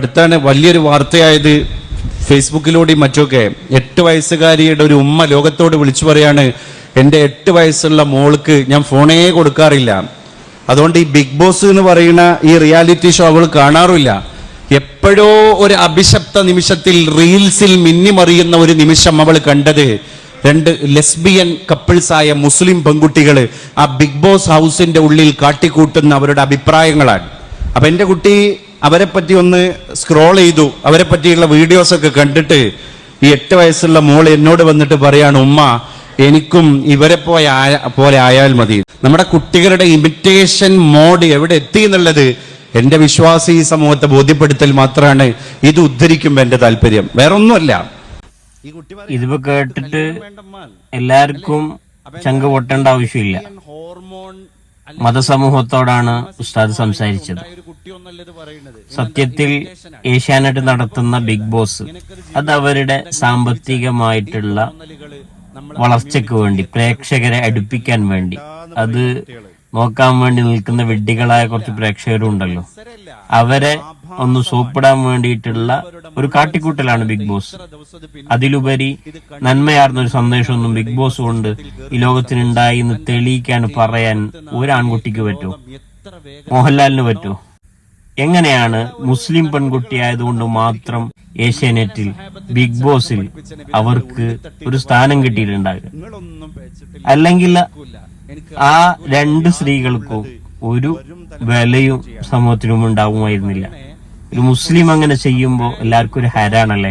അടുത്താണ് വലിയൊരു വാർത്തയായത് ഫേസ്ബുക്കിലൂടെയും മറ്റൊക്കെ എട്ട് വയസ്സുകാരിയുടെ ഒരു ഉമ്മ ലോകത്തോട് വിളിച്ചു പറയാണ് എന്റെ എട്ട് വയസ്സുള്ള മോൾക്ക് ഞാൻ ഫോണേ കൊടുക്കാറില്ല. അതുകൊണ്ട് ഈ ബിഗ് ബോസ് എന്ന് പറയുന്ന ഈ റിയാലിറ്റി ഷോ അവൾ കാണാറില്ല എപ്പോഴോ ഒരു അഭിശപ്ത നിമിഷത്തിൽ റീൽസിൽ മിന്നിമറിയുന്ന ഒരു നിമിഷം അവൾ കണ്ടത് രണ്ട് ലെസ്ബിയൻ കപ്പിൾസായ മുസ്ലിം പെൺകുട്ടികൾ ആ ബിഗ് ബോസ് ഹൗസിന്റെ ഉള്ളിൽ കാട്ടിക്കൂട്ടുന്ന അവരുടെ അഭിപ്രായങ്ങളാണ്. അപ്പൊ എന്റെ കുട്ടി അവരെ പറ്റി ഒന്ന് സ്ക്രോൾ ചെയ്തു. അവരെ പറ്റിയുള്ള വീഡിയോസ് ഒക്കെ കണ്ടിട്ട് ഈ എട്ട് വയസ്സുള്ള മോൾ എന്നോട് വന്നിട്ട് പറയാണ് ഉമ്മ എനിക്കും ഇവരെ പോയ പോലെ ആയാൽ മതി. നമ്മുടെ കുട്ടികളുടെ ഇമിറ്റേഷൻ മോഡ് എവിടെ എത്തി എന്നുള്ളത് എന്റെ വിശ്വാസി സമൂഹത്തെ ബോധ്യപ്പെടുത്തൽ മാത്രമാണ് ഇത് ഉദ്ധരിക്കുമ്പോ എന്റെ താല്പര്യം. വേറൊന്നുമല്ല. ഈ കുട്ടി ഇതിപ്പോ കേട്ടിട്ട് എല്ലാവർക്കും ചങ്ക് പൊട്ടേണ്ട ആവശ്യമില്ല. ഹോർമോൺ മതസമൂഹത്തോടാണ് ഉസ്താദ് സംസാരിച്ചത്. സത്യത്തിൽ ഏഷ്യാനെറ്റ് നടത്തുന്ന ബിഗ് ബോസ് അത് അവരുടെ സാമ്പത്തികമായിട്ടുള്ള വളർച്ചയ്ക്ക് വേണ്ടി പ്രേക്ഷകരെ അടുപ്പിക്കാൻ വേണ്ടി. അത് നോക്കാൻ വേണ്ടി നിൽക്കുന്ന വിഡ്ഢികളായ കുറച്ച് പ്രേക്ഷകരുണ്ടല്ലോ അവരെ ഒന്ന് സൂപ്പിടാൻ വേണ്ടിയിട്ടുള്ള ഒരു കാട്ടിക്കൂട്ടലാണ് ബിഗ് ബോസ് അതിലുപരി നന്മയാർന്ന ഒരു സന്ദേശമൊന്നും ബിഗ് ബോസ് കൊണ്ട് ഈ ലോകത്തിനുണ്ടായി എന്ന് തെളിയിക്കാൻ പറയാൻ ഒരു ആൺകുട്ടിക്ക് പറ്റുമോ? മോഹൻലാലിന് പറ്റുമോ? എങ്ങനെയാണ് മുസ്ലിം പെൺകുട്ടി ആയതുകൊണ്ട് മാത്രം ഏഷ്യാനെറ്റിൽ ബിഗ് ബോസിൽ അവർക്ക് ഒരു സ്ഥാനം കിട്ടിയിട്ടുണ്ടാകുക അല്ലെങ്കിൽ ആ രണ്ട് സ്ത്രീകൾക്കും ഒരു വിലയും സമൂഹത്തിനും ഉണ്ടാകുമായിരുന്നില്ല ഒരു മുസ്ലിം അങ്ങനെ ചെയ്യുമ്പോൾ എല്ലാവർക്കും ഒരു ഹരാണല്ലേ?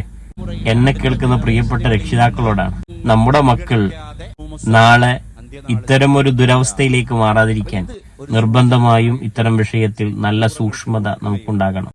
എന്നെ കേൾക്കുന്ന പ്രിയപ്പെട്ട രക്ഷിതാക്കളോടാണ്. നമ്മുടെ മക്കൾ നാളെ ഇത്തരം ഒരു ദുരവസ്ഥയിലേക്ക് മാറാതിരിക്കാൻ നിർബന്ധമായും ഇത്തരം വിഷയത്തിൽ നല്ല സൂക്ഷ്മത നമുക്കുണ്ടാകണം.